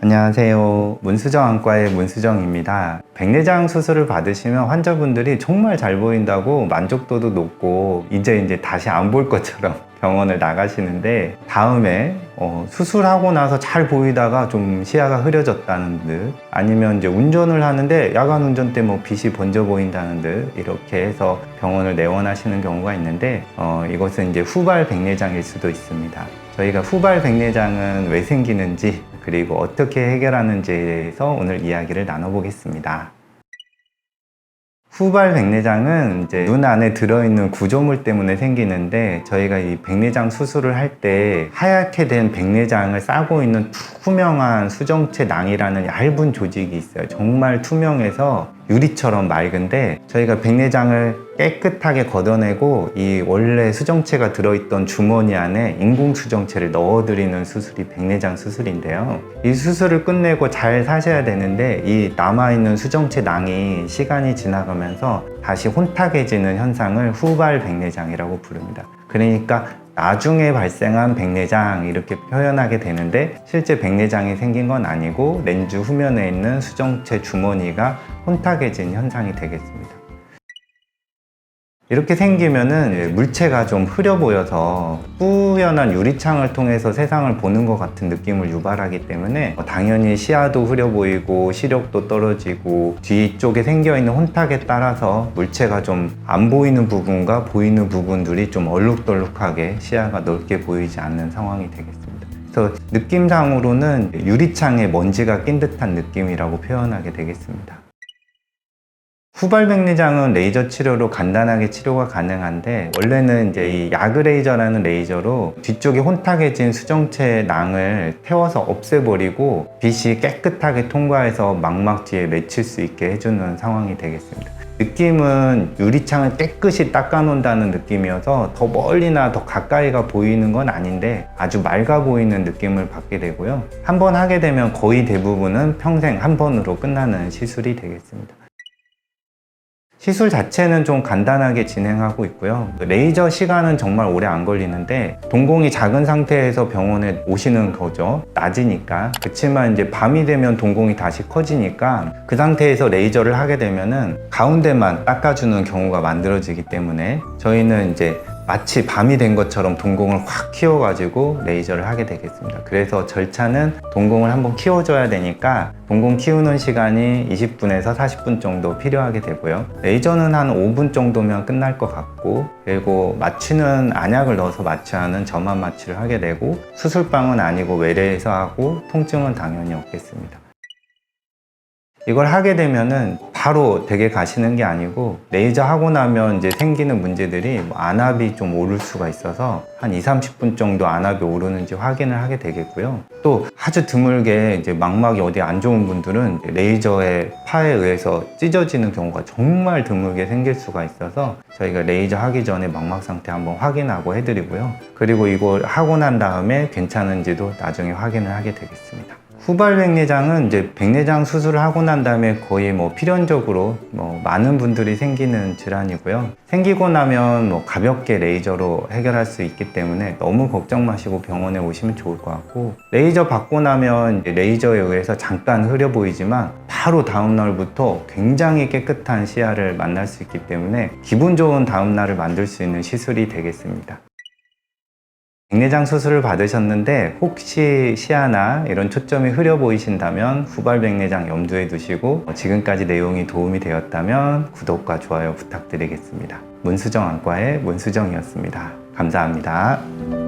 안녕하세요. 문수정 안과의 문수정입니다. 백내장 수술을 받으시면 환자분들이 정말 잘 보인다고 만족도도 높고 이제 이제 다시 안 볼 것처럼 병원을 나가시는데 다음에 어, 수술하고 나서 잘 보이다가 좀 시야가 흐려졌다는 듯 아니면 이제 운전을 하는데 야간 운전 때 뭐 빛이 번져 보인다는 듯 이렇게 해서 병원을 내원하시는 경우가 있는데 어, 이것은 이제 후발 백내장일 수도 있습니다. 저희가 후발 백내장은 왜 생기는지 그리고 어떻게 해결하는지에 대해서 오늘 이야기를 나눠보겠습니다. 후발 백내장은 이제 눈 안에 들어있는 구조물 때문에 생기는데 저희가 이 백내장 수술을 할 때 하얗게 된 백내장을 싸고 있는 투명한 수정체 낭이라는 얇은 조직이 있어요. 정말 투명해서 유리처럼 맑은데 저희가 백내장을 깨끗하게 걷어내고 이 원래 수정체가 들어있던 주머니 안에 인공 수정체를 넣어드리는 수술이 백내장 수술인데요. 이 수술을 끝내고 잘 사셔야 되는데 이 남아있는 수정체 낭이 시간이 지나가면서 다시 혼탁해지는 현상을 후발 백내장이라고 부릅니다. 그러니까 나중에 발생한 백내장 이렇게 표현하게 되는데 실제 백내장이 생긴 건 아니고 렌즈 후면에 있는 수정체 주머니가 혼탁해진 현상이 되겠습니다. 이렇게 생기면은 물체가 좀 흐려 보여서 뿌연한 유리창을 통해서 세상을 보는 것 같은 느낌을 유발하기 때문에 당연히 시야도 흐려 보이고 시력도 떨어지고 뒤쪽에 생겨 있는 혼탁에 따라서 물체가 좀 안 보이는 부분과 보이는 부분들이 좀 얼룩덜룩하게 시야가 넓게 보이지 않는 상황이 되겠습니다. 그래서 느낌상으로는 유리창에 먼지가 낀 듯한 느낌이라고 표현하게 되겠습니다. 후발 백내장은 레이저 치료로 간단하게 치료가 가능한데 원래는 이제 이 야그 레이저라는 레이저로 뒤쪽에 혼탁해진 수정체 낭을 태워서 없애버리고 빛이 깨끗하게 통과해서 망막지에 맺힐 수 있게 해주는 상황이 되겠습니다. 느낌은 유리창을 깨끗이 닦아놓는다는 느낌이어서 더 멀리나 더 가까이가 보이는 건 아닌데 아주 맑아 보이는 느낌을 받게 되고요. 한 번 하게 되면 거의 대부분은 평생 한 번으로 끝나는 시술이 되겠습니다. 시술 자체는 좀 간단하게 진행하고 있고요. 레이저 시간은 정말 오래 안 걸리는데 동공이 작은 상태에서 병원에 오시는 거죠. 낮이니까. 그렇지만 이제 밤이 되면 동공이 다시 커지니까 그 상태에서 레이저를 하게 되면은 가운데만 닦아주는 경우가 만들어지기 때문에 저희는 이제 마치 밤이 된 것처럼 동공을 확 키워가지고 레이저를 하게 되겠습니다. 그래서 절차는 동공을 한번 키워줘야 되니까 동공 키우는 시간이 20분에서 40분 정도 필요하게 되고요. 레이저는 한 5분 정도면 끝날 것 같고 그리고 마취는 안약을 넣어서 마취하는 점압 마취를 하게 되고 수술방은 아니고 외래에서 하고 통증은 당연히 없겠습니다. 이걸 하게 되면은 바로 댁에 가시는 게 아니고 레이저 하고 나면 이제 생기는 문제들이 뭐 안압이 좀 오를 수가 있어서 한 2, 30분 정도 안압이 오르는지 확인을 하게 되겠고요. 또 아주 드물게 이제 망막이 어디 안 좋은 분들은 레이저의 파에 의해서 찢어지는 경우가 정말 드물게 생길 수가 있어서 저희가 레이저 하기 전에 망막 상태 한번 확인하고 해드리고요. 그리고 이걸 하고 난 다음에 괜찮은지도 나중에 확인을 하게 되겠습니다. 후발 백내장은 이제 백내장 수술을 하고 난 다음에 거의 뭐 필연적으로 뭐 많은 분들이 생기는 질환이고요. 생기고 나면 뭐 가볍게 레이저로 해결할 수 있기 때문에 너무 걱정 마시고 병원에 오시면 좋을 것 같고 레이저 받고 나면 레이저에 의해서 잠깐 흐려 보이지만 바로 다음 날부터 굉장히 깨끗한 시야를 만날 수 있기 때문에 기분 좋은 다음 날을 만들 수 있는 시술이 되겠습니다. 백내장 수술을 받으셨는데 혹시 시야나 이런 초점이 흐려 보이신다면 후발 백내장 염두에 두시고 지금까지 내용이 도움이 되었다면 구독과 좋아요 부탁드리겠습니다. 문수정 안과의 문수정이었습니다. 감사합니다.